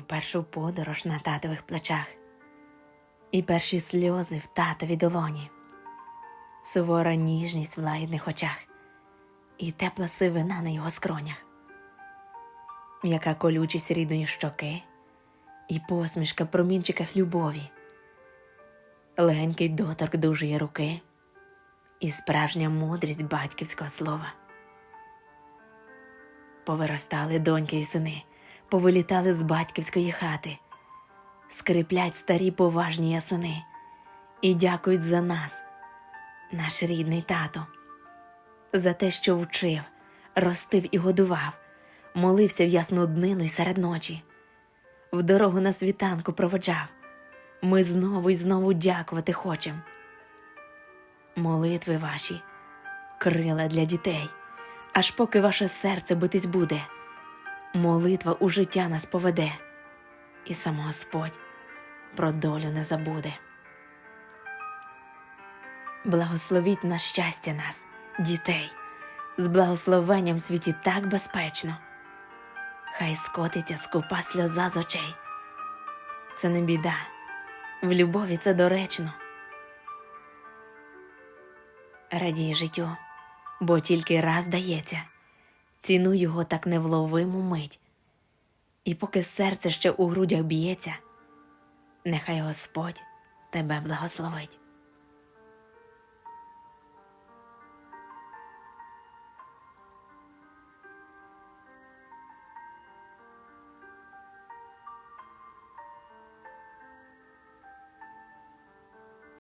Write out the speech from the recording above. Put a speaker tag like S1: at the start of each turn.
S1: першу подорож на татових плечах, і перші сльози в татовій долоні, сувора ніжність в лагідних очах, і тепла сивина на його скронях, м'яка колючість рідної щоки, і посмішка в промінчиках любові, легенький доторк дужої руки, і справжня мудрість батьківського слова. Повиростали доньки і сини, повилітали з батьківської хати, скриплять старі поважні ясини і дякують за нас, наш рідний тато, за те, що вчив, ростив і годував, молився в ясну днину й серед ночі, в дорогу на світанку проводжав. Ми знову й знову дякувати хочем. Молитви ваші, крила для дітей аж поки ваше серце битись буде, молитва у життя нас поведе, і сам Господь про долю не забуде. Благословіть на щастя нас, дітей, з благословенням в світі так безпечно. Хай скотиться скупа сльоза з очей. Це не біда, в любові це доречно. Радій життю бо тільки раз дається, цінуй його так невловиму мить, і поки серце ще у грудях б'ється, нехай Господь тебе благословить.